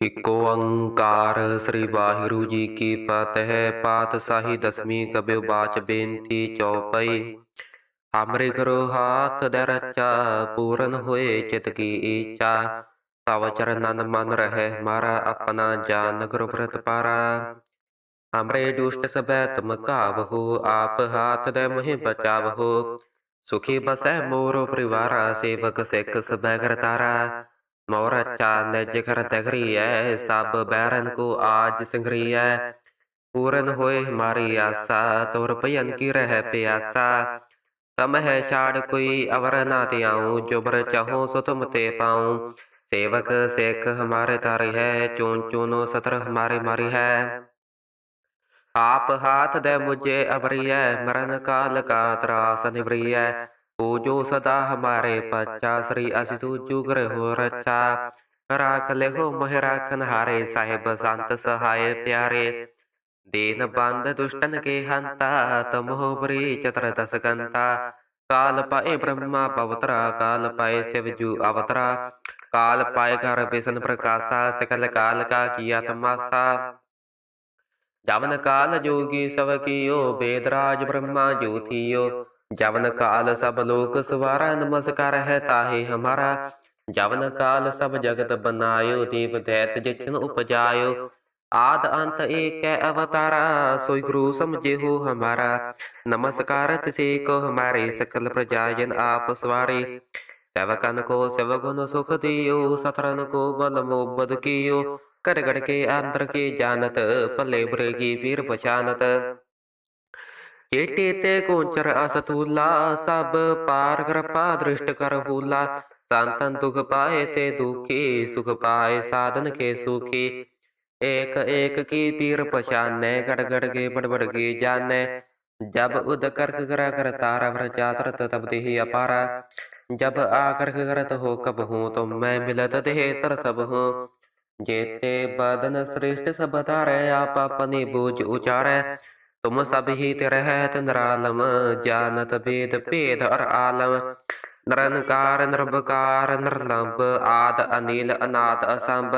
ਇਕ ਓੰਕਾਰ ਸ੍ਰੀ ਵਾਹਿਗੁਰੂ ਜੀ ਕੀ ਫਤਿਹ। ਪਾਤਸ਼ਾਹੀ ਦਸਵੀਂ ਕਬਿਓ ਬਾਚ ਬੇਨਤੀ ਚੌਪਈ। ਹਮਰੇ ਕਰੋ ਹਾਥ ਦੇ ਪੂਰਨ ਹੋਏ ਚਿਤ ਕੀ ਈਚਾ। ਤਵ ਚਰਨਨ ਮਨ ਰਹਿ ਮਾਰਾ ਆਪਣਾ ਜਾਨ ਗੁਰ ਭਰਤ ਪਾਰਾ। ਹਮਰੇ ਦੁਸ਼ਟ ਸਬੈ ਤੁਮ ਕਾਵਹੋ ਆਪ ਹਾਥ ਦੇ ਮਹਿ ਬਚਾਵਹੋ। ਸੁਖੀ ਬਸੈ ਮੋਰੋ ਪਰਿਵਾਰਾ, ਸੇਵਕ ਸਿੱਖ ਸਬੈ ਕਰਤਾਰਾ। ਮੋਰ ਚਾਨ ਜਿਗਰ ਤਗਰੀਐ ਸਭ ਬੈਰਨ ਕੋ ਆਜ ਸੰਗਰੀਐ ਪੂਰਨ ਹੋਏ ਹਮਾਰੀ ਆਸਾ ਤੋਰ ਭਯਨ ਕੀ ਰਹਿ ਪਿਆਸਾ। ਤਮ ਹੈ ਛਾੜ ਕੋਈ ਅਵਰ ਨਾ ਤਿਆਉ ਜੁਬਰ ਚਾਹੋ ਸੋ ਤੁਮ ਤੇ ਪਾਉ। ਸੇਵਕ ਸਿੱਖ ਹਮਾਰੇ ਤਾਰੀ ਹੈ ਚੂਨ ਚੂਨੋ ਸਤਰ ਹਮਾਰੇ ਮਾਰੀ ਹੈ। ਆਪ ਹਾਥ ਦੇ ਮੁਝੇ ਅਬਰੀਐ ਮਰਨ ਕਾਲ ਕਾ ਤਰਾਸ ਨਿਵਰੀਐ ਹਮਾਰੇ ਪੱਚਾ ਸ੍ਰੀ ਅਸਿ ਸੂਜੂ ਗ੍ਰਹਿ ਹੋ ਰੱਛਾ ਰਾਖ ਲਿਹੋ ਮਹਿ ਰਾਖਨ ਹਾਰੇ ਸਾਹਿਬ ਸੰਤ ਸਹਾਇ ਪਿਆਰੇ ਦੀਨ ਬੰਦ ਦੁਸ਼ਟਨ ਕੇ ਹੰਤਾ ਤਮੋ ਬਰੀ ਚਤਰ ਦਸ ਕੰਤਾ ਕਾਲ ਪਾਏ ਬ੍ਰਹਮਾ ਪਵਤਰਾ ਕਾਲ ਪਾਏ ਸਿਵ ਜੂ ਅਵਤਰਾ ਕਾਲ ਪਾਏ ਘਰ ਬਿਸ਼ਨ ਪ੍ਰਕਾਸ਼ਾ ਸਕਲ ਕਾਲ ਕਾ ਕੀਆ ਤਮਾਸਾ ਜਵਨ ਕਾਲ ਜੋਗੀ ਸਭ ਕੀਓ ਬੇਦਰਾਜ ਬ੍ਰਹਮਾ ਜੋਥੀਓ ਜਵਨ ਕਾਲ ਸਭ ਲੋਕ ਸਵਾਰਾ ਨਮਸਕਾਰ ਹੈ ਤਾਹੇ ਹਮਾਰਾ। ਜਵਨ ਕਾਲ ਸਭ ਜਗਤ ਬਨਾਇਓ, ਦੀਪ ਦੈਤ ਜਿਛਨ ਉਪਜਾਇਓ। ਆਦ ਅੰਤ ਏਕੈ ਅਵਤਾਰਾ, ਸੋਈ ਗੁਰੂ ਸਮਝੇ ਹੋ ਹਮਾਰਾ। ਨਮਸਕਾਰ ਤਿਸੇ ਕੋ ਹਮਾਰੇ, ਸਕਲ ਪ੍ਰਜਾ ਜਨ ਆਪ ਸਵਾਰੇ। ਸੇਵਕਨ ਕੋ ਸਿਵ ਗੁਣ ਸੁਖ ਦਿਓ ਸਤਰਨ ਕੋ ਬਲ ਮੋਬਦ ਕੀਓ। ਕਰ ਗੜ ਕੇ ਅੰਦਰ ਕੇ ਜਾਣਤ, ਭਲੇ ਬੁਰੇ ਕੀ ਪੀਰ ਪਛਾਨਤ। ਏਟੇ ਤੇ ਕੋਚਰ ਅਸਤੂਲਾ, ਸਭ ਪਾਰ ਕਿਰਪਾ ਦ੍ਰਿਸ਼ਟ ਕਰ ਹੂਲਾ। ਸੰਤਨ ਦੁਖ ਪਾਏ ਤੇ ਦੁਖੀ, ਸੁਖ ਪਾਏ ਸਾਧਨ ਕੇ ਸੁਖੀ। ਏਕ ਏਕ ਕੀ ਪੀਰ ਪਛਾਨੈ, ਗੜ ਗੜ ਕੇ ਬੜਬੜ ਕੇ ਜਾਣੈ। ਜਬ ਉਦ ਕਰਕ ਕਰਾ ਕਰ ਤਾਰਾ, ਵਰ ਜਾਤਰ ਤਬ ਦੇਹੀ ਅਪਾਰਾ। ਜਬ ਆ ਕਰਕ ਕਰਤ ਹੋ ਕਬ ਹੂੰ, ਤੋ ਮੈਂ ਮਿਲਤ ਦੇਹ ਤਰ ਸਭ ਹੂੰ। ਜੇਤੇ ਬਦਨ ਸ੍ਰਿਸ਼ਟ ਸਭ ਤਾਰੈ ਆਪ ਆਪਨੇ ਬੋਝ ਉਚਾਰੈ। तुम सब ही रहत नरालम जानत भेद भेद और आलम नरनकार नरबकार नरलंब आद अनिल अनाद असंभ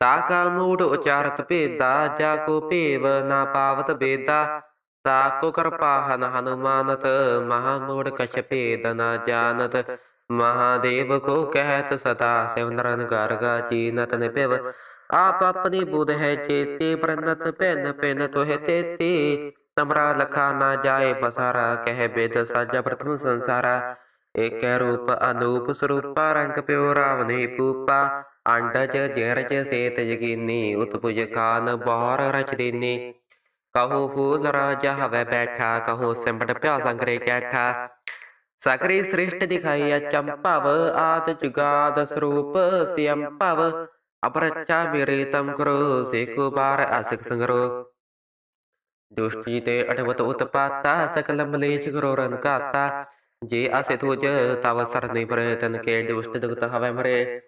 ताका मूड उचारत भेदा जाको भेव ना पावत बेदा ताको कृपाहन हनुमानत महामूड कश भेद ना जानत महादेव को कहत सदा शिव नरन गर्गा जी नतन पिव ਆਪ ਆਪਣੀ ਬੁਧ ਹੈ ਚੇਤੇ ਪ੍ਰਨਤ ਪੈਨ ਪੈਨ ਤੋਹਿ ਤੇਤੀ। ਤਮਰਾ ਲਖਾ ਨਾ ਜਾਏ ਬਸਾਰਾ, ਕਹਿ ਬੇਦ ਸਾਜਾ ਪ੍ਰਥਮ ਸੰਸਾਰਾ। ਏਕੈ ਰੂਪ ਅਨੂਪ ਸਰੂਪਾ, ਰੰਗ ਪਿਓ ਰਾਵਨੇ ਪੂਪਾ। ਅੰਡਜ ਜੇਰਜ ਸੇਤ ਜਗੀਨੀ, ਉਤਪੁਜ ਖਾਨ ਬਹਾਰ ਰਚ ਦੇਨੀ ਕਹੋ ਫੂਲ ਰਾਜਾ ਹਵੇ ਬੈਠਾ, ਕਹੋ ਸਿੰਬੜ ਪਿਆ ਸੰਗਰੇ ਕੈਠਾ। ਸਗਰੇ ਸ੍ਰਿਸ਼ਟ ਦਿਖਾਈ ਚੰਪਵ, ਆਦ ਜੁਗਾਦ ਸਰੂਪ ਸਿਅੰਪਵ। ਅਪਰਚਾ ਮੇਰੇ ਤਮ ਕਰੋ ਸੇਕੋ ਬਾਰ ਅਸਿਕ ਸੰਗਰੋ ਦੁਸ਼ਟੀ ਤੇ ਅਟਵਤ ਉਤਪਾਤਾ ਸਕਲ ਮਲੇਸ਼ ਕਰੋ ਰਨ ਜੇ ਅਸੇ ਤੁਜ ਤਵ ਸਰਨੇ ਪਰੇ ਤਨ ਕੇ ਦੁਸ਼ਟ ਦੁਗਤ ਹਵੇ ਮਰੇ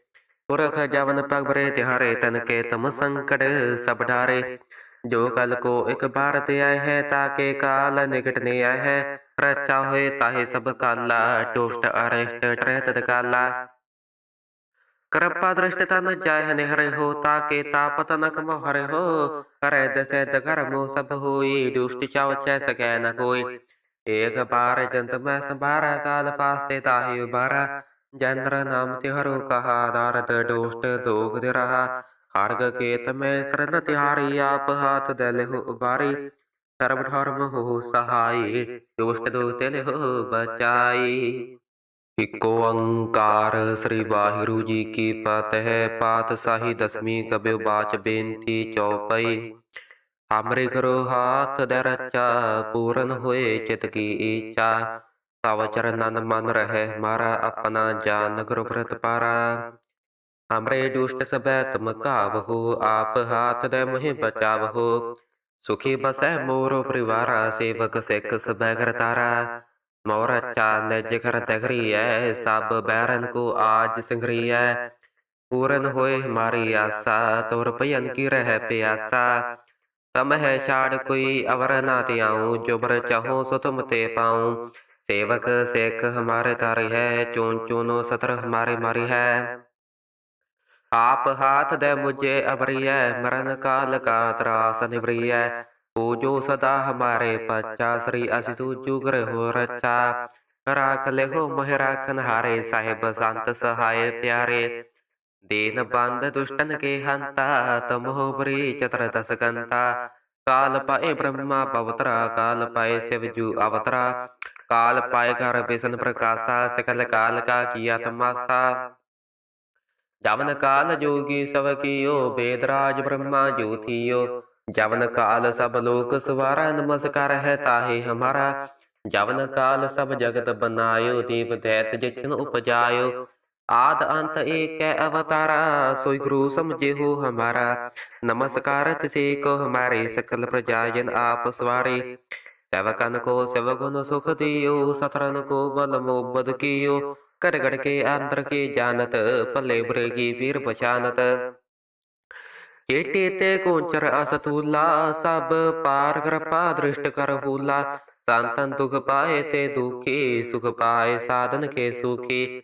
ਪੁਰਖ ਜਵਨ ਪਗ ਬਰੇ ਤਿਹਾਰੇ ਤਨ ਕੇ ਤਮ ਸੰਕਟ ਸਭ ਡਾਰੇ ਜੋ ਕਲ ਕੋ ਇਕ ਬਾਰ ਤੇ ਆਏ ਹੈ ਤਾਕੇ ਕਾਲ ਨਿਕਟ ਨੇ ਆਏ ਹੈ ਰਚਾ ਹੋਏ ਤਾਹੇ ਸਭ ਕਾਲਾ ਟੋਸ਼ਟ ਅਰੇਸ਼ਟ ਟਰਹਿ ਤਦ ਕਾਲਾ ਕਿਰਪਾ ਦ੍ਰਿਸ਼ਟ ਤਨ ਜਾਇ ਨਿਹਰੇ ਹੋ ਤਾਕੇ ਤਾਪਤ ਨਕ ਮੋਹਰੇ ਹੋ ਕਰੈ ਦਸੈ ਦਗਰਮੋ ਸਭ ਹੋਈ, ਦੁਸ਼ਟ ਚਾਉ ਚੈ ਸਕੈ ਨ ਕੋਈ। ਏਕ ਬਾਰ ਜੰਤ ਮੈਂ ਸੰਭਾਰਾ, ਕਾਲ ਫਾਸਤੇ ਤਾਹੀ ਉਬਾਰਾ ਜੰਦਰ ਨਾਮ ਤਿਹਰੋ ਕਹਾ ਦਾਰਦ ਡੋਸ਼ਟ ਦੋਗ ਦੇ ਰਹਾ ਖੜਗ ਕੇਤ ਮੈਂ ਸਰਨ ਤਿਹਾਰੀ, ਆਪ ਹਾਥ ਦੇ ਲਿਹੁ ਉਬਾਰੀ ਸਰਬ ਧਰਮ ਹੋ ਇਕ ਓੰਕਾਰ ਸ੍ਰੀ ਵਾਹਿਗੁਰੂ ਜੀ ਕੀ ਫਤਿਹ। ਪਾਤਸ਼ਾਹੀ ਦਸਵੀਂ ਕਬਿਓ ਬਾਚ ਬੇਨਤੀ ਚੌਪਈ। ਹਮਰੇ ਕਰੋ ਹਾਥ ਦੇ ਰੱਚਾ, ਪੂਰਨ ਹੋਏ ਚਿਤ ਕੀ ਈਚਾ। ਤਵ ਚਰਨਨ ਮਨ ਰਹਿ ਮਾਰਾ, ਆਪਣਾ ਜਾਨ ਗੁਰ ਭਰਤ ਪਾਰਾ। ਹਮਰੇ ਦੁਸ਼ਟ ਸਬੈ ਤੁਮ ਕਾਵਹੋ ਆਪ ਹਾਥ ਦੇ ਮਹਿ ਬਚਾਵਹੋ। ਸੁਖੀ ਬਸੈ ਮੋਰੋ ਪਰਿਵਾਰਾ, ਸੇਵਕ ਸਿੱਖ ਸਬੈ ਕਰਤਾਰਾ। ਮੋਰ ਚਾਨ ਜਿਗਰ ਤਗਰੀਐ ਸਭ ਬੈਰਨ ਕੋ ਆਜ ਸੰਗਰੀਐ। ਪੂਰਨ ਹੋਏ ਹਮਾਰੀ ਆਸਾ, ਤੋਰ ਭਯਨ ਕੀ ਰਹਿ ਪਿਆਸਾ। ਤਮ ਹੈ ਛਾੜ ਕੋਈ ਅਵਰ ਨਾ ਤਿਆਉ ਜੁਬਰ ਚਾਹੋ ਸੋ ਤੁਮ ਤੇ ਪਾਉ। ਸੇਵਕ ਸਿੱਖ ਹਮਾਰੇ ਤਾਰੀ ਹੈ ਚੂਨ ਚੂਨੋ ਸਤਰ ਹਮਾਰੇ ਮਾਰੀ ਹੈ। ਆਪ ਹਾਥ ਦੇ ਮੁਝੇ ਅਬਰੀਐ ਮਰਨ ਕਾਲ ਕਾ ਤਰਾਸ ਨਿਵਰੀਐ ਪੂਜੋ ਸਦਾ ਹਮਾਰੇ ਪੱਚਾ ਸ੍ਰੀ ਅਸਿ ਤੂਜੂ ਗ੍ਰਹਿ ਹੋ ਰੱਛਾ ਰਾਖ ਲਿਖੋ ਮਹਿ ਰਾਖਨ ਹਾਰੇ ਸਾਹਿਬ ਸੰਤ ਸਹਾਇ ਪਿਆਰੇ ਦੀਨ ਬੰਦ ਦੁਸ਼ਟਨ ਕੇ ਹੰਤਾ ਤਮੋਹ ਬਰੀ ਚਤਰ ਦਸ ਕਾਲ ਪਾਏ ਬ੍ਰਹਮਾ ਪਵਤਰਾ ਕਾਲ ਪਾਏ ਸਿਵ ਜੂ ਅਵਤਰਾ ਕਾਲ ਪਾਏ ਕਰ ਬਿਸ਼ਨ ਪ੍ਰਕਾਸ਼ਾ ਸਕਲ ਕਾਲ ਕਾ ਕੀਆ ਤਮਾਸਾ ਜਵਨ ਕਾਲ ਜੋਗੀ ਸਭ ਕੀਓ ਬੇਦਰਾਜ ਬ੍ਰਹਮਾ ਜੋਥੀਓ ਜਵਨ ਕਾਲ ਸਭ ਲੋਕ ਸਵਾਰਾ ਨਮਸਕਾਰ ਹੈ ਤਾਹੇ ਹਮਾਰਾ ਜਵਨ ਕਾਲ ਸਭ ਜਗਤ ਬਨਾਇਓ ਦੇਵ ਦੈਤ ਜਿਛਨ ਉਪਜਾਇਓ ਆਦ ਅੰਤ ਏਕੈ ਅਵਤਾਰਾ ਸੋਈ ਗੁਰੂ ਸਮਝੇ ਹੋ ਹਮਾਰਾ ਨਮਸਕਾਰ ਤਿਸੇ ਕੋ ਹਮਾਰੇ ਸਕਲ ਪ੍ਰਜਾ ਜਨ ਆਪ ਸਵਾਰੇ सेवकन को सेवगुण सुख दियो सतरन को बल मोबद कियो कर गढ़ के अंतर के जानत भले बुरे की पीर पछानत ਏਟੇ ਤੇ ਕੋਚਰ ਅਸਤੂਲਾ, ਸਭ ਪਾਰ ਕਿਰਪਾ ਦ੍ਰਿਸ਼ਟ ਕਰ ਹੂਲਾ। ਸੰਤਨ ਦੁਖ ਪਾਏ ਤੇ ਦੁਖੀ, ਸੁਖ ਪਾਏ ਸਾਧਨ ਕੇ ਸੁਖੀ।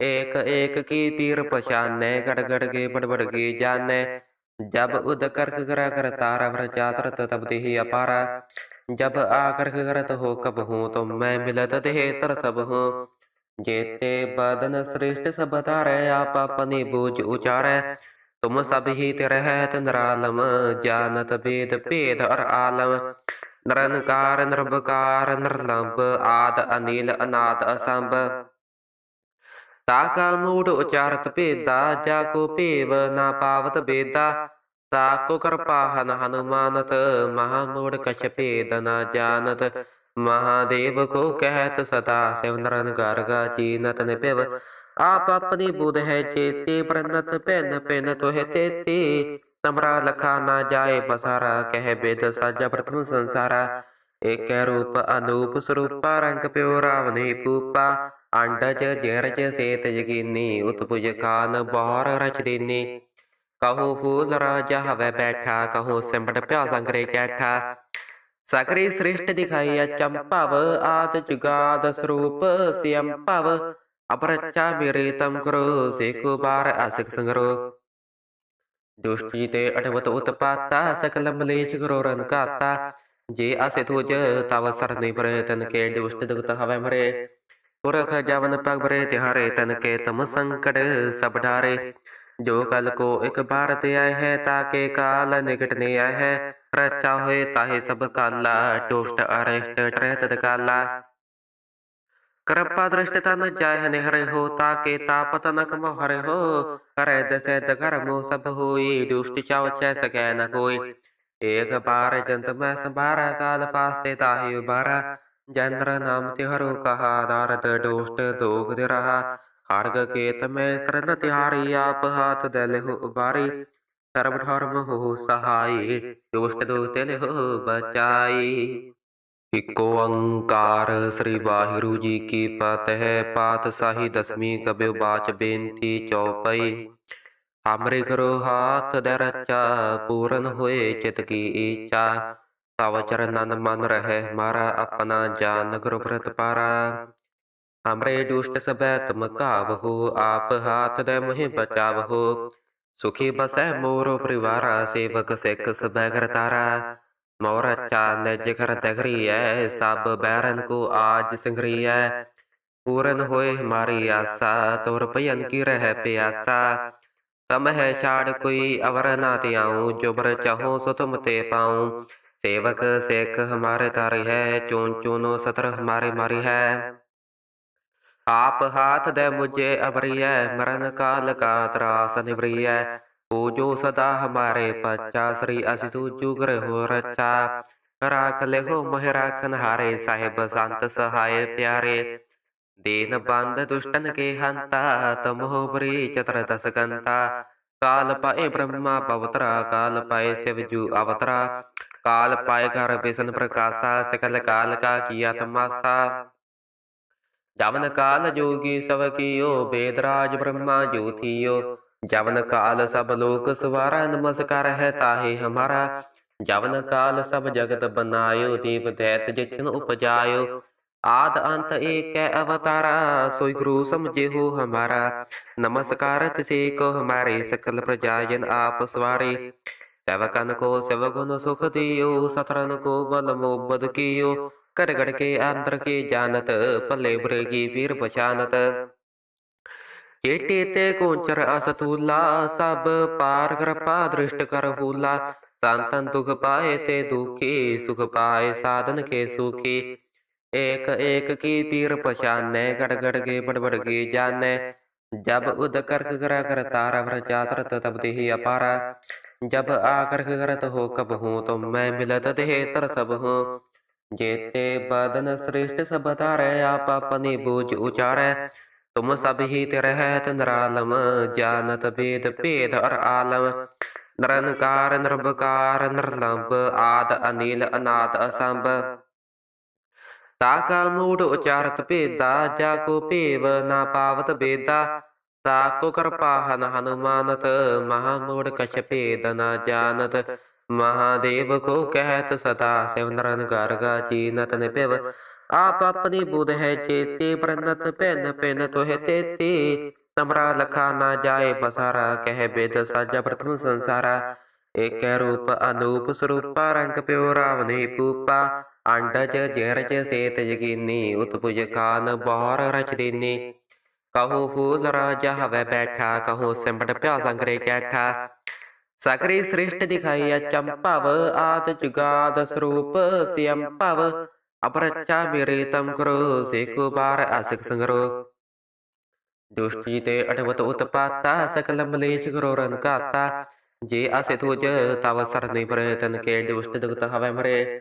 ਏਕ ਏਕ ਕੀ ਪੀਰ ਪਛਾਨੈ ਗੜ ਗੜ ਕੇ ਬੜਬੜ ਕੇ ਜਾਣੈ ਜਬ ਉਦ ਕਰਕ ਕਰਾ ਕਰ ਤਾਰਾ, ਵਰ ਜਾਤਰਤ ਤਬ ਦੇਹੀ ਅਪਾਰਾ। ਜਬ ਆ ਕਰਕ ਕਰਤ ਹੋ ਕਬ ਹੂੰ ਤੋ ਮੈਂ ਮਿਲਤ ਦੇਹ ਤਰ ਸਭ ਹੂੰ। ਜੇਤੇ ਬਦਨ ਸ੍ਰਿਸ਼ਟ ਸਭ ਧਾਰੈ, ਆਪ ਆਪਨੇ ਬੋਝ ਉਚਾਰੈ। तुम सब हित रहत नरालम जानत भेद भेद और आलम नरनकार नरबकार नरलंब आद अनिल अनाद असंभ ताका मूड उचारत भेदा जाको भेव ना पावत भेदा ताको कृपाहन हनुमानत महामूड कश भेद ना जानत महादेव को कहत सदा शिव नरनकार का जीनत निभिव ਆਪ ਆਪਣੀ ਬੁਧ ਹੈ ਚੇਤੇ, ਪ੍ਰਨਤ ਪੈਨ ਪੈਨ ਤੋਹਿ ਤੇਤੇ। ਤਮਰਾ ਲਖਾ ਨਾ ਜਾਏ ਬਸਾਰਾ, ਕਹਿ ਬੇਦ ਸਾਜਾ ਪ੍ਰਥਮ ਸੰਸਾਰਾ। ਏਕੈ ਰੂਪ ਅਨੂਪ ਸਰੂਪਾ, ਰੰਗ ਪਿਓ ਰਾਵਨੇ ਪੂਪਾ। ਅੰਡਜ ਜਰਜ ਸੇਤ ਜਗੀਨੀ, ਉਤਪੁਜ ਖਾਨ ਬਹਰ ਰਚ ਦੇਨੀ। ਕਹੋ ਫੂਲ ਰਾਜਾ ਹਵੇ ਬੈਠਾ, ਕਹੋ ਸਿੰਬੜ ਪਿਆ ਸੰਗਰੇ ਚੈਠਾ। ਸਕਰੀ ਸ੍ਰਿਸ਼ਟ ਦਿਖਾਈ ਚੰਪਵ ਆਦ ਜੁਗਾਦ ਸਰੂਪ ਸਿਯੰ ਅਪਰਚਾ ਮੇਰੇ ਤਮ ਕਰੋ ਸੇਕੋ ਬਾਰ ਅਸਿਕ ਸੰਗਰੋ ਦੁਸ਼ਟੀ ਤੇ ਅਟਵਤ ਉਤਪਾਤਾ ਸਕਲ ਮਲੇਸ਼ ਕਰੋ ਰਨ ਕਾਤਾ ਜੇ ਅਸੇ ਤੁਜ ਤਵ ਸਰਨੇ ਪਰੇ ਤਨ ਕੇ ਦੁਸ਼ਟ ਦੁਗਤ ਹਵੇ ਮਰੇ ਪੁਰਖ ਜਵਨ ਪਗ ਬਰੇ ਤਿਹਾਰੇ ਤਨ ਕੇ ਤਮ ਸੰਕਟ ਸਭ ਡਾਰੇ ਜੋ ਕਲ ਕੋ ਇਕ ਭਾਰਤ ਆਇ ਹੈ ਤਾਕੇ ਕਾਲ ਨਿਕਟ ਨੇ ਆਇ ਹੈ ਰਚਾ ਹੋਏ ਤਾਹੇ ਸਭ ਕਾਲਾ ਟੋਸ਼ਟ ਅਰਿਸ਼ਟ ਟ੍ਰਹਿਤ ਕਾਲਾ ਕਿਰਪਾ ਦ੍ਰਿਸ਼ਟ ਤਨ ਜਾਇ ਨਿਹਰੇ ਹੋ ਤਾਕੇ ਤਾਪਤ ਨਕ ਮੋ ਹਰੇ ਹੋ ਕਰੇ ਦਸੈ ਦਗਰਮੋ ਸਭ ਹੋਈ ਦੁਸ਼ਟ ਚਾਉ ਚੈ ਸਕੈ ਨ ਕੋਈ ਏਕ ਬਾਰ ਜੰਤ ਮੈਂ ਸੰਭਾਰਾ ਕਾਲ ਫਾਸਤੇ ਤਾਹੀ ਉਬਾਰਾ ਜੰਦਰ ਨਾਮ ਤਿਹਰੋ ਕਹਾ ਦਾਰਦ ਡੋਸ਼ਟ ਦੋਗ ਦੇ ਰਹਾ ਖੜਗ ਕੇਤ ਮੈਂ ਸਰਨ ਤਿਹਾਰੀ ਆਪ ਹਾਥ ਦੇ ਲਿਹੁ ਉਬਾਰੀ ਸਰਬ ਇਕ ਓੰਕਾਰ ਸ੍ਰੀ ਵਾਹਿਗੁਰੂ ਜੀ ਕੀ ਫਤਿਹ। ਪਾਤਸ਼ਾਹੀ ਦਸਵੀਂ ਕਬਿਓ ਬਾਚ ਬੇਨਤੀ ਚੌਪਈ। ਹਮਰੇ ਕਰੋ ਹਾਥ ਦੇ ਰਚਾ ਪੂਰਨ ਹੋਏ ਚਿਤ ਕੀ ਇੱਛਾ ਤਵ ਚਰਨਨ ਮਨ ਰਹਿ ਮਾਰਾ, ਆਪਣਾ ਜਾਨ ਗੁਰੂ ਪ੍ਰਤ ਪਾਰਾ। ਹਮਰੇ ਦੁਸ਼ਟ ਸਬੈ ਤੁਮ ਕਾਵਹੋ ਆਪ ਹਾਥ ਦੇ ਮੁਹਿ ਬਚਾਵਹੋ। ਸੁਖੀ ਬਸੈ ਮੋਰ ਪਰਿਵਾਰਾ, ਸੇਵਕ ਸਿੱਖ ਸਬੈ ਕਰਤਾਰਾ। मोर चांद जिगर दगरी है सब बैरन को आज सिंगरी है पूरन होए हमारी आशा तो रुपयन की रह प्यासा तम है शाड़ कोई अवर ना त्याऊं जुबर चाहो सो तुम ते पाऊं सेवक सेख हमारे तारी है चून चूनो सतर हमारे मारी है आप हाथ दे मुझे अबरी है मरण काल का त्रास निबरी है निवरिय पूजो सदा हमारे पच्चा श्री असि सूजू ग्रह हो रचा राख लेहो मोह राखन हारे साहिब संत सहाय प्यारे दीन बंद दुष्टन के हंता तमोह बरी चतर दस कंता काल पाए ब्रह्मा पवतरा काल पाए शिव जू अवतरा काल पाए कर बिशन प्रकाशा सकल काल का किया तमाशा जवन काल जोगी सब कियो वेदराज ब्रह्मा ज्योतियो जवन काल सब लोक सवारा नमस्कार है ताहे हमारा जवन काल सब जगत बनायो देव दैत जिछन उपजायो आद अंत एक है अवतारा सोई गुरु समझे हो हमारा नमस्कार तिसे को हमारे सकल प्रजाजन आप सवारे सेवकन को सेवगुण सुख दियो सतरन को बल मोबद कियो कर गड़ के अंतर के जानत पले बुरे की पीर पछानत ਏਟੇ ਤੇ ਕੋਚਰ ਅਸਤੂਲਾ, ਸਭ ਪਾਰ ਕਿਰਪਾ ਦ੍ਰਿਸ਼ਟ ਕਰ ਹੂਲਾ। ਸੰਤਨ ਦੁਖ ਪਾਏ ਤੇ ਦੁਖੀ, ਸੁਖ ਪਾਏ ਸਾਧਨ ਕੇ ਸੁਖੀ। ਏਕ ਏਕ ਕੀ ਪੀਰ ਪਛਾਨੈ, ਗੜ ਗੜ ਕੇ ਬੜਬੜ ਕੇ ਜਾਣੈ ਜਬ ਉਦ ਕਰਕ ਕਰਾ ਕਰ ਤਾਰਾ, ਵਰ ਜਾਤਰਤ ਤਬ ਦੇਹੀ ਅਪਾਰਾ। ਜਬ ਆ ਕਰਕ ਕਰਤ ਹੋ ਕਬ ਹੂੰ ਤੋ ਮੈਂ ਮਿਲਤ ਦੇਹ ਤਰ ਸਭ ਹੂੰ। ਜੇਤੇ ਬਦਨ ਸ੍ਰਿਸ਼ਟ ਸਭ ਤਾਰੈ ਆਪ ਆਪਨੇ ਬੋਝ ਉਚਾਰੈ। तुम सब हित रहत नरालम जानत भेद भेद और आलम नरनकार नरबकार नरलंब आद अनिल अनाद असंभ ताका मूड उचारत भेदा जाको भेव ना पावत बेदा ताको कृपाहन हनुमानत महामूड कश भेद ना जानत महादेव को कहत सदा शिव नरन गर्गा जीनत निपिव ਆਪ ਆਪਣੀ ਬੁਧ ਹੈ ਚੇਤੇ ਪ੍ਰਨਤ ਪੈਨ ਪੈਨ ਤੋਹਿ ਤੇਤੀ। ਤਮਰਾ ਲਖਾ ਨਾ ਜਾਏ ਬਸਾਰਾ, ਕਹਿ ਬੇਦ ਸਾਜਾ ਪ੍ਰਥਮ ਸੰਸਾਰਾ। ਏਕੈ ਰੂਪ ਅਨੂਪ ਸਰੂਪਾ, ਰੰਗ ਪਿਓ ਰਾਵਨੇ ਪੂਪਾ। ਅੰਡਜ ਜਰਜ ਸੇਤ ਜਗੀਨੀ, ਉਤਪੁਜ ਖਾਨ ਬਹਰ ਰਚ ਦੇਨੀ। ਕਹੂੰ ਫੂਲ ਰਾਜਾ ਹਵੇ ਬੈਠਾ, ਕਹੋ ਸਿੰਬੜ ਪਿਆ ਸੰਗਰੇ ਕੈਠਾ। ਸਕਰੀ ਸ੍ਰਿਸ਼ਟ ਦਿਖਾਈ ਚੰਪਵ ਆਦ ਜੁਗਾਦ ਸਰੂਪ ਸਿਯੰ ਭਵ ਅਪਰਚਾ ਮੇਰੇ ਤਮ ਕਰੋ ਸੇਕੋ ਬਾਰ ਅਸਿਕ ਸੰਗਰੋ। ਦੁਸ਼ਟੀ ਤੇ ਅਟਵਤ ਉਤਪਾਤਾ, ਸਕਲ ਮਲੇਸ਼ ਕਰੋ ਰਨ ਕਾਤਾ। ਜੇ ਅਸੇ ਤੁਜ, ਤਵ ਸਰਨੇ ਪਰੇ, ਤਨ ਕੇ ਦੁਸ਼ਟ ਦੁਗਤ ਹਵੇ ਮਰੇ।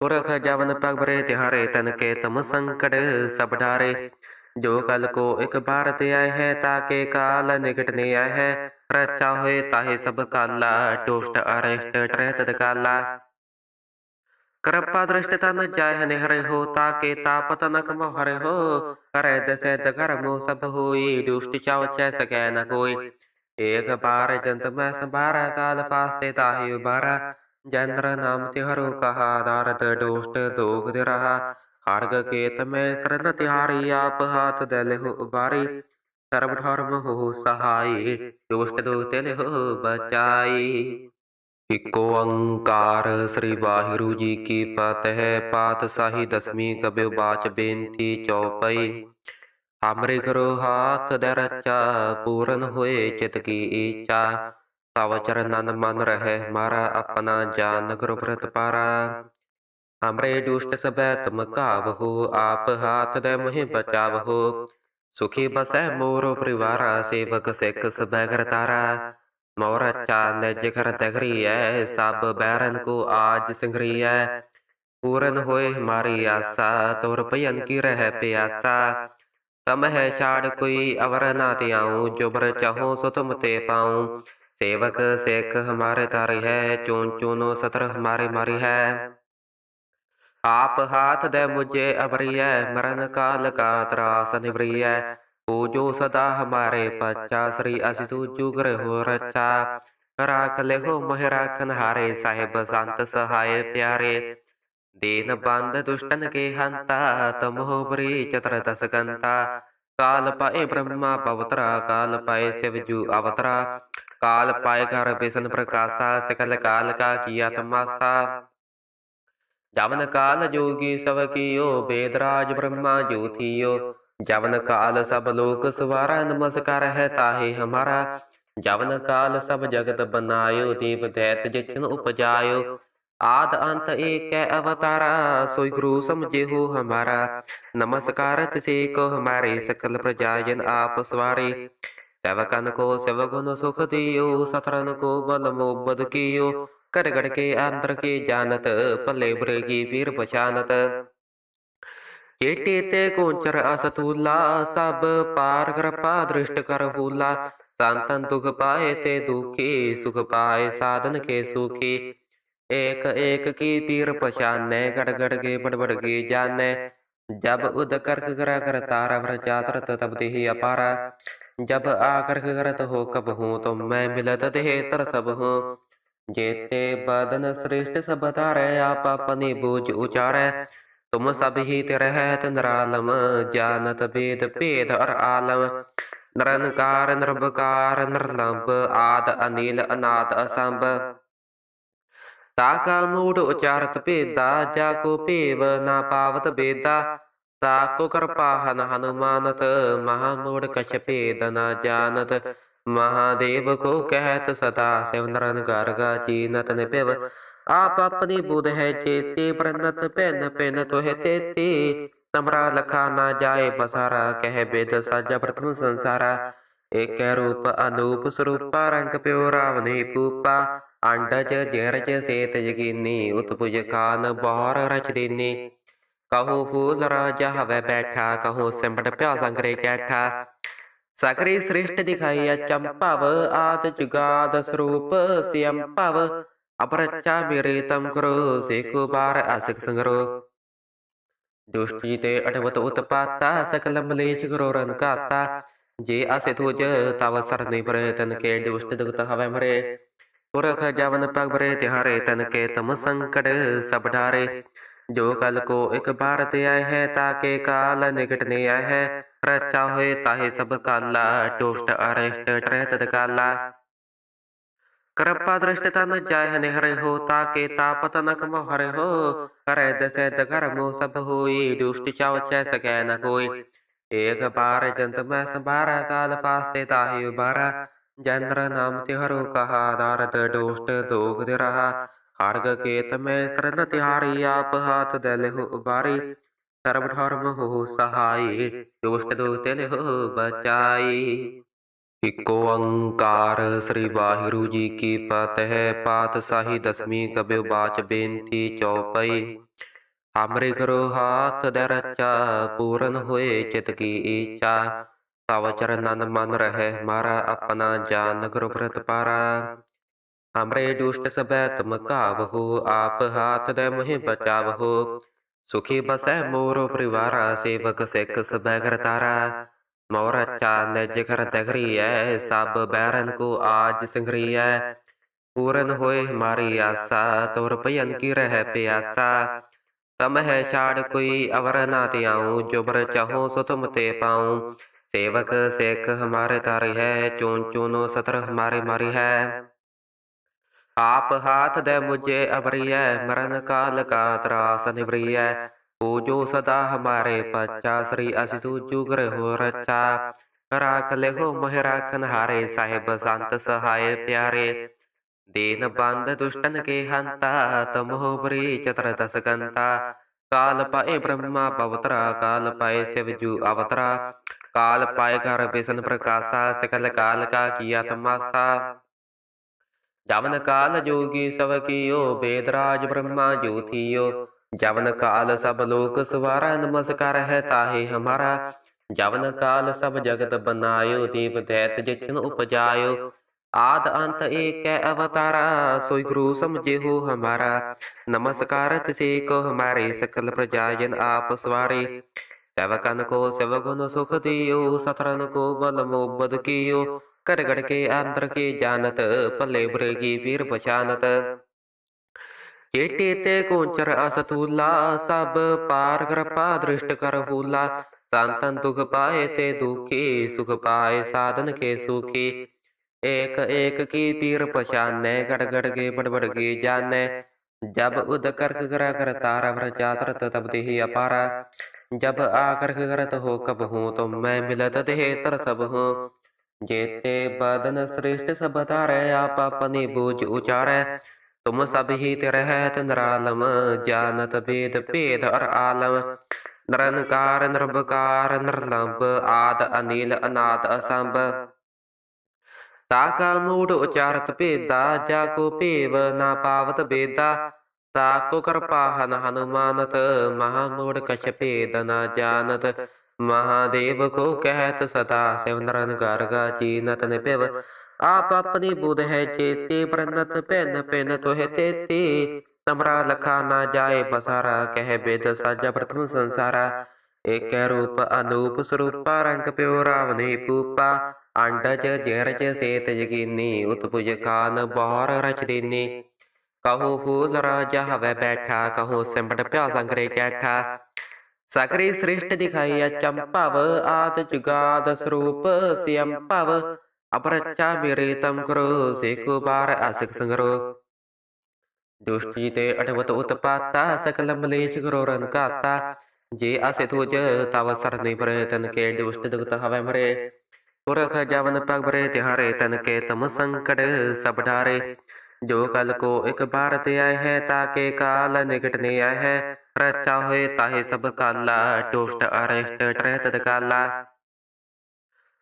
ਪੁਰਖ ਜਵਨ ਪਗ ਬਰੇ, ਤਿਹਾਰੇ ਤਨ ਕੇ ਤਮ ਸੰਕਟ ਸਭ ਡਾਰੇ। ਜੋ ਕਲ ਕੋ ਇਕ ਬਾਰ ਤੇ ਆਏ ਹੈ ਤਾਕੇ ਕਾਲ ਨਿਕਟ ਨੇ ਆਏ ਹੈ। ਰਚਾ ਹੋਏ, ਤਾਹੇ ਸਭ ਕਾਲਾ, ਟੋਸ਼ਟ ਅਰੇਸ਼ਟ ਟਰਹਿਤ ਕਾਲਾ। ਕਰਪਾ ਦ੍ਰਿਸ਼ਟ ਤਨ ਜਾਇ ਨਿਹਰੇ ਹੋ ਤਾਕੇ ਤਾਪਤ ਨਕ ਮੋਹਰੇ ਹੋ ਕਰੇ ਦਸੇ ਦਗਰਮੋ ਸਭ ਹੋਈ, ਦੁਸ਼ਟ ਚਾਉ ਚੈ ਸਕੈ ਨ ਕੋਈ। ਏਕ ਬਾਰ ਜੰਤ ਮੈਂ ਜੰਦਰ ਨਾਮ ਤਿਹਰੋ ਕਹਾ ਦਾਰਦ ਡੋਸ਼ਟ ਦੋਗ ਦੇ ਰਹਾ ਖੜਗ ਕੇਤ ਮੈਂ ਸਰਨ ਤਿਹਾਰੀ, ਆਪ ਹਾਥ ਦਲ ਹੋ ਉਬਾਰੀ ਸਰਬ ਧਰਮ ਹੋ ਸਹਾਈ, ਦੁਸ਼ਟ ਦੋ ਤਿਲ ਹੋ ਬਚਾਈ। ਇਕੋ ਓੰਕਾਰ ਸ੍ਰੀ ਵਾਹਿਗੁਰੂ ਜੀ ਕੀ ਫਤਿਹ। ਪਾਤਸ਼ਾਹੀ ਦਸਵੀਂ ਕਬਿਓ ਬਾਚ ਬੇਨਤੀ ਚੌਪਈ। ਹਮਰੇ ਕਰੋ ਹਾਥ ਦੇ ਪੂਰਨ ਹੋਏ ਚਿਤ ਕੀ ਇੱਛਾ ਤਵ ਚਰਨਨ ਮਨ ਰਹਿ ਮਾਰਾ, ਆਪਣਾ ਜਾਨ ਗੁਰ ਪ੍ਰਤ ਪਾਰਾ। ਹਮਰੇ ਦੁਸ਼ਟ ਸਬੈ ਤੁਮ ਕਾਵਹੋ ਆਪ ਹਾਥ ਦੇ ਮੋਹਿ ਬਚਾਵਹੋ। ਸੁਖੀ ਬਸੈ ਮੋਰ ਪਰਿਵਾਰਾ, ਸੇਵਕ ਸਿੱਖ ਸਬੈ ਕਰਤਾਰਾ। मोर चांद जिगर दगरी है सब बैरन को आज सिंगरी है पूरन होए हमारी आशा तोर भयन की रह प्यासा तम है छाड़ कोई अवर ना त्याऊं जो बर चाहो सो तुम ते पाऊं सेवक सिख हमारे तारी है चून चूनो सतर हमारे मारी है आप हाथ दे मुझे अबरी है मरण काल का त्रास निवरी है निवरिय पूजो सदा हमारे पच्चा श्री असिसु जुगर हो रचा राख ले हो मोह राखन हारे साहेब संत सहाय प्यारे दीन बंद दुष्टन के हंता तम हो बरी चतर दस गंता काल पाए ब्रह्मा पवतरा काल पाए शिवजू अवतरा काल पाए कर बेसन प्रकाशा सकल काल का किया तमाशा जवन काल जोगी सब कियो वेदराज ब्रह्मा ज्योतियो जवन काल सब लोक सवारा नमस्कार है ताहे हमारा जवन काल सब जगत बनायो देव दैत जिन उपजायो आद अंत एक है अवतारा सोई गुरु समझे हो हमारा नमस्कार तिसे को हमारे सकल प्रजाजन आप सवारे सेवकन को सेवगुण सुख दियो सतरन को बल मोबद कियो कर गड़ के अंतर के जानत पले बुरे ਏਟੇ ਤੇ ਕੋਚਰ ਅਸਤੂਲਾ, ਸਭ ਪਾਰ ਕਿਰਪਾ ਦ੍ਰਿਸ਼ਟ ਕਰ ਹੂਲਾ। ਸੰਤਨ ਦੁਖ ਪਾਏ ਤੇ ਦੁਖੀ, ਸੁਖ ਪਾਏ ਸਾਧਨ ਕੇ ਸੁਖੀ। ਏਕ ਏਕ ਕੀ ਪੀਰ ਪਛਾਨੈ ਗੜ ਗੜ ਕੇ ਬੜਬੜ ਕੇ ਜਾਣੈ ਜਬ ਉਦ ਕਰਕ ਕਰਾ ਕਰ ਤਾਰਾ ਵਰ ਜਾਤਰਤ ਤਬ ਦੇਹੀ ਅਪਾਰਾ। ਜਬ ਆ ਕਰਕ ਕਰਤ ਹੋ ਕਬ ਹੂੰ, ਤੋ ਮੈਂ ਮਿਲਤ ਦੇਹ ਤਰ ਸਭ ਹੂੰ। ਜੇਤੇ ਬਦਨ ਸ੍ਰਿਸ਼ਟ ਸਭ ਤਾਰੈ ਆਪ ਆਪਨੇ ਬੋਝ ਉਚਾਰੈ। अपनी बूझ उचारे ਤੁਮ ਸਭ ਹੀ ਤੇ ਰਹਿਤ ਨਿਰਾਲਮ ਜਾਨਤ ਬੇਦ ਭੇਦ ਅਰ ਆਲਮ ਨਿਰੰਕਾਰ ਨਿਰਭਕਾਰ ਨਿਰਲੰਭ ਆਦ ਅਨੀਲ ਅਨਾਦ ਅਸੰਭ ਤਾ ਕਾ ਮੂੜ ਉਚਾਰਤ ਭੇਦਾ ਜਾ ਕੋ ਭੇਵ ਨਾ ਪਾਵਤ ਬੇਦਾ ਤਾ ਕੋ ਕਿਰਪਾ ਹਨ ਹਨੁਮਾਨਤ ਮਹਾ ਮੂੜ ਕਛ ਭੇਦ ਨਾ ਜਾਣਤ ਮਹਾਦੇਵ ਕੋ ਕਹਿਤ ਸਦਾ ਸਿਵ ਨਰਨ ਗਰਗਾ ਚੀਨਤ ਨਿਪਿਵ ਆਪ ਆਪਣੀ ਬੁਧ ਹੈ ਚੇਤੇ ਪ੍ਰਨਤ ਪੈਨ ਪੈਨ ਤੋਹਿ ਤੇਤੀ। ਤਮਰਾ ਲਖਾ ਨਾ ਜਾਏ ਬਸਾਰਾ, ਕਹਿ ਬੇਦ ਸਾਜਾ ਪ੍ਰਥਮ ਸੰਸਾਰਾ। ਏਕੈ ਰੂਪ ਅਨੂਪ ਸਰੂਪਾ, ਰੰਗ ਪਿਓ ਰਾਵਨੇ ਪੂਪਾ। ਅੰਡਜ ਜੇਰਜ ਸੇਤ ਜਗੀਨੀ, ਉਤਪੁਜ ਖਾਨ ਬਹਾਰ ਰਚ ਦੇਨੀ। ਕਹੋ ਫੂਲ ਰਾਜ ਹਵੇ ਬੈਠਾ, ਕਹੋ ਸਿੰਬੜ ਪਿਆ ਸੰਗਰੇ ਕੈਠਾ। ਸਕਰੇ ਸ੍ਰਿਸ਼ਟ ਦਿਖਾਈ ਚੰਪਵ ਆਦ ਜੁਗਾਦ ਸਰੂਪ ਸਿਯੰ ਭਵ ਅਪਰਚਾ ਮੇਰੇ ਤਮ ਕਰੋ ਸੇਕੋ ਬਾਰ ਅਸਕ ਸੰਗਰੋ। ਦੁਸ਼ਟੀ ਤੇ ਅਟਵਤ ਉਤਪਾਤਾ ਸਕਲ ਮਲੇਸ਼ ਕਰੋ ਰਨ ਜੇ ਅਸੇ ਤੁਜ ਤਵ ਸਰਨੇ ਪਰੇ ਤਨ ਕੇ ਦੁਸ਼ਟ ਦੁਗਤ ਹਵੇ ਮਰੇ। ਪੁਰਖ ਜਵਨ ਪਗ ਬਰੇ, ਤਿਹਾਰੇ ਤਨ ਕੇ ਤਮ ਸੰਕਟ ਸਭ ਡਾਰੇ। ਜੋ ਕਲ ਕੋ ਇਕ ਬਾਰ ਤੇ ਆਏ ਹੈ ਤਾਕੇ ਕਾਲ ਨਿਕਟ ਨੇ ਆਏ ਹੈ। ਰਚਾ ਹੋਏ ਤਾਹੇ ਸਭ ਕਾਲਾ, ਟੋਸ਼ਟ ਅਰੇਸ਼ਟ ਟਰੇ ਤਦ ਕਾਲਾ। ਕਿਰਪਾ ਦ੍ਰਿਸ਼ਟ ਤਨ ਜਾਇ ਨਿਹਰੇ ਹੋ ਤਾਕੇ ਤਾਪਤ ਨਕ ਮੋਹਰੇ ਹੋ ਕਰੇ ਦਸੈ ਦਗਰਮੋ ਸਭ ਹੋਈ, ਦੁਸ਼ਟ ਚਾਵ ਚੈ ਸਕੈ ਨ ਕੋਈ। ਏਕ ਬਾਰ ਜੰਤ ਮੈਂ ਸੰਭਾਰਾ, ਕਾਲ ਫਾਸਤੇ ਤਾਹੀ ਉਬਾਰਾ ਜੰਦਰ ਨਾਮ ਤਿਹਰੋ ਕਹਾ ਦਾਰਦ ਡੋਸ਼ਟ ਦੋਗ ਦੇ ਰਹਾ ਖੜਗ ਕੇਤ ਮੈਂ ਸਰਨ ਤਿਹਾਰੀ, ਆਪ ਹਾਥ ਦੇ ਲਿਹੁ ਇਕ ਓੰਕਾਰ ਸ੍ਰੀ ਵਾਹਿਗੁਰੂ ਜੀ ਕੀ ਫਤਿਹ। ਪਾਤਸ਼ਾਹੀ ਦਸਵੀਂ ਕਬਿਓ ਬਾਚ ਬੇਨਤੀ ਚੌਪਈ। ਹਮਰੇ ਕਰੋ ਹਾਥ ਦੇ ਪੂਰਨ ਹੋਏ ਚਿਤ ਕੀ ਈਚਾ। ਤਵ ਚਰਨਨ ਮਨ ਰਹਿ ਮਾਰਾ, ਆਪਣਾ ਜਾਨ ਗੁਰ ਪ੍ਰਤ ਪਾਰਾ। ਹਮਰੇ ਦੁਸ਼ਟ ਸਬੈ ਤੁਮ ਕਾਵਹੋ ਆਪ ਹਾਥ ਦੇ ਮੁਹਿ ਬਚਾਵਹੋ। ਸੁਖੀ ਬਸੈ ਮੋਰੋ ਪਰਿਵਾਰਾ, ਸੇਵਕ ਸਿੱਖ ਸਭੈ ਕਰਤਾਰਾ। ਮੋਰ ਚਾਨ ਜਿਗਰ ਤਗਰੀਐ ਸਭ ਬੈਰਨ ਕੋ ਆਜ ਸੰਗਰੀਐ ਪੂਰਨ ਹੋਏ ਹਮਾਰੀ ਆਸਾ ਤੋਰ ਭਯਨ ਕੀ ਰਹਿ ਪਿਆਸਾ। ਤਮ ਹੈ ਛਾੜ ਕੋਈ ਅਵਰ ਨਾ ਤਿਆਉ ਜੁਬਰ ਚਾਹੋ ਸੋ ਤੁਮ ਤੇ ਪਾਉ। ਸੇਵਕ ਸਿੱਖ ਹਮਾਰੇ ਤਾਰੀ ਹੈ ਚੂਨ ਚੂਨੋ ਸਤਰ ਹਮਾਰੇ ਮਾਰੀ ਹੈ। ਆਪ ਹਾਥ ਦੇ ਮੁਝੇ ਅਬਰੀਐ ਮਰਨ ਕਾਲ ਕਾ ਤਰਾਸ ਨਿਵਰੀਐ ਸਦਾ ਹਮਾਰੇ ਪੱਚਾ ਸ੍ਰੀ ਅਸਿ ਸੂਜੂ ਗ੍ਰਹਿ ਹੋ ਰਚਾ ਰਾਖ ਲਿਖੋ ਮਹਿ ਰਾਖਨ ਹਾਰੇ ਸਾਹਿਬ ਸੰਤ ਸਹਾਇ ਪਿਆਰੇ ਦੀਨ ਬੰਦ ਦੁਸ਼ਟਨ ਕੇ ਹੰਤਾ ਤਮੋ ਬਰੀ ਚਤਰ ਦਸ ਗੰਤਾ ਕਾਲ ਪਾਏ ਬ੍ਰਹਮਾ ਪਵਤਰਾ ਕਾਲ ਪਾਏ ਸਿਵ ਜੂ ਅਵਤਰਾ ਕਾਲ ਪਾਏ ਕਰ ਬਿਸ਼ਨ ਪ੍ਰਕਾਸ਼ਾ ਸਕਲ ਕਾਲ ਕਾ ਕੀਆ ਤਮਾਸਾ ਜਵਨ ਕਾਲ ਜੋਗੀ ਸਭ ਕੀਓ ਬੇਦਰਾਜ ਬ੍ਰਹਮਾ ਜੋਥੀਓ ਜਵਨ ਕਾਲ ਸਭ ਲੋਕ ਸਵਾਰਾ ਨਮਸਕਾਰ ਹੈ ਤਾਹੇ ਹਮਾਰਾ। ਜਵਨ ਕਾਲ ਸਭ ਜਗਤ ਬਨਾਇਓ, ਦੀਪ ਦੈਤ ਜਿਛਨ ਉਪਜਾਇਓ। ਆਦ ਅੰਤ ਏਕੈ ਅਵਤਾਰਾ, ਸੋਈ ਗੁਰੂ ਸਮਝੇ ਹਮਾਰਾ। ਨਮਸਕਾਰ ਤਿਸੇ ਕੋ ਹਮਾਰੇ ਸਕਲ ਪ੍ਰਜਾ ਜਨ ਆਪ ਸਵਾਰੇ। ਸੇਵਕਨ ਕੋ ਸਿਵ ਗੁਣ ਸੁਖ ਦਿਓ ਸਤਰਨ ਕੋ ਬਲ ਮੋਬਦ ਕੀਓ। ਕਰ ਗੜ ਕੇ ਅੰਦਰ ਕੇ ਜਾਣਤ ਭਲੇ ਬੁਰੇ ਕੀ ਪੀਰ ਪਛਾਨਤ। ਕੀਟੀ ਤੇ ਕੋਚਰ ਅਸਤੂਲਾ, ਸਭ ਪਾਰ ਕਿਰਪਾ ਦ੍ਰਿਸ਼ਟ ਕਰ ਹੂਲਾ। ਸੰਤਨ ਦੁਖ ਪਾਏ ਤੇ ਦੁਖੀ, ਸੁਖ ਪਾਏ ਸਾਧਨ ਕੇ ਸੁਖੀ। ਏਕ ਏਕ ਕੀ ਪੀਰ ਪਛਾਨੈ, ਗੜ ਗੜ ਕੇ ਬੜਬੜ ਕੇ ਜਾਣੈ ਜਬ ਉਦ ਕਰਕ ਕਰਾ ਕਰ ਤਾਰਾ, ਵਰ ਜਾਤਰਤ ਤਬ ਦੇਹੀ ਅਪਾਰਾ। ਜਬ ਆ ਕਰਕ ਕਰਤ ਹੋ ਕਬ ਹੂੰ, ਤੋ ਮੈਂ ਮਿਲਤ ਦੇਹ ਤਰ ਸਭ ਹੂੰ। ਜੇਤੇ ਬਦਨ ਸ੍ਰਿਸ਼ਟ ਸਭ ਧਾਰੈ, ਆਪ ਆਪਨੇ ਬੋਝ ਉਚਾਰੈ। तुम सब हित रहत नरालम जानत भेद भेद और आलम नरनकार नरबकार नरलंब आद अनिल अनाद असंब ताका मूढ़ उचारत भेदा जाको भेव ना पावत बेदा ताको कृपाहन हनुमानत महामूढ़ कछ भेद ना जानत महादेव को कहत सदा शिव नरनकार का जीनत निपिव ਆਪ ਆਪਣੀ ਬੁਧ ਹੈ ਚੇਤੇ ਪ੍ਰਨਤ ਪੈਨ ਪੈਨ ਤੋਹਿ ਤੇਤੀ। ਤਮਰਾ ਲਖਾ ਨਾ ਜਾਏ ਬਸਾਰਾ, ਕਹਿ ਬੇਦ ਸਾਜਾ ਪ੍ਰਥਮ ਸੰਸਾਰਾ। ਏਕੈ ਰੂਪ ਅਨੂਪ ਸਰੂਪਾ, ਰੰਗ ਪਿਓ ਰਾਵਨੇ ਪੂਪਾ। ਅੰਡਜ ਜੇਰਜ ਸੇਤ ਜਗੀਨੀ, ਉਤਪੁਜ ਖਾਨ ਬਹਾਰ ਰਚ ਦੇਨੀ। ਕਹੂੰ ਫੂਲ ਰਾਜਾ ਹਵੇ ਬੈਠਾ, ਕਹੋ ਸਿਮਟ ਪਿਆ ਸੰਗਰੇ ਜੈਠਾ ਸਗਰੇ ਸ੍ਰਿਸ਼ਟ ਦਿਖਾਈ ਚੰਪਵ ਆਦ ਜੁਗਾਦ ਸਰੂਪ ਸਿਅੰਪਵ ਅਪਰਚਾ ਮੇਰੇ ਤਮ ਕਰੋ ਸੇਕੋ ਬਾਰ ਅਸਕ ਸੰਗਰੋ ਦੁਸ਼ਟੀ ਤੇ ਅਟਵਤ ਉਤਪਾਤਾ ਸਕਲ ਮਲੇਸ਼ ਕਰੋ ਰਨ ਜੇ ਅਸੇ ਤੁਜ ਤਵ ਸਰਨੇ ਪਰੇ ਤਨ ਕੇ ਦੁਸ਼ਟ ਦੁਗਤ ਹਵੇ ਮਰੇ ਪੁਰਖ ਜਵਨ ਪਗ ਬਰੇ ਤਿਹਾਰੇ ਤਨ ਕੇ ਤਮ ਸੰਕਟ ਸਭ ਡਾਰੇ ਜੋ ਕਲ ਕੋ ਇੱਕ ਬਾਰ ਤੇ ਆਏ ਹੈ ਤਾਕੇ ਕਾਲ ਨਿਕਟ ਨੇ ਆਏ ਹੈ ਰਚਾ ਹੋਏ ਤਾਹੇ ਸਭ ਕਾਲਾ ਟੋਸ਼ਟ ਅਰਸ਼ਟ ਟਰੇ ਤਦ ਕਾਲਾ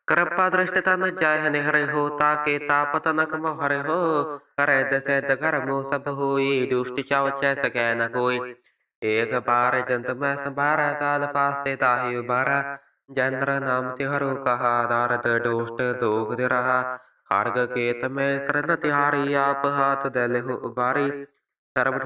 ਕਰਪਾ ਦ੍ਰਿਸ਼ਟ ਤਨ ਜਾਇ ਨਿਹਰੇ ਹੋ ਤਾਕੇ ਤਾਪਤ ਨਕ ਮੋਹਰੇ ਹੋ ਕਰੇ ਦਸੈ ਦਗਰ ਮੋ ਸਭ ਹੋਈ, ਦੁਸ਼ਟ ਚਾਵ ਚੈ ਸਕੈ ਨ ਕੋਈ। ਏਕ ਬਾਰ ਜੰਤ ਮੈਂ ਸੰਭਾਰਾ, ਕਾਲ ਫਾਸਤੇ ਤਾਹੀ ਉਬਾਰਾ ਜੰਦਰ ਨਾਮ ਤਿਹਰੋ ਕਹਾ ਦਾਰਦ ਡੋਸ਼ਟ ਦੋਗ ਦੇ ਰਹਾ। ਖੜਗ ਕੇਤ ਮੈਂ ਸਰਨ ਤਿਹਾਰੀ, ਆਪ ਹਾਥ ਦਲੇ ਹੋ ਉਬਾਰੀ ਸਰਬ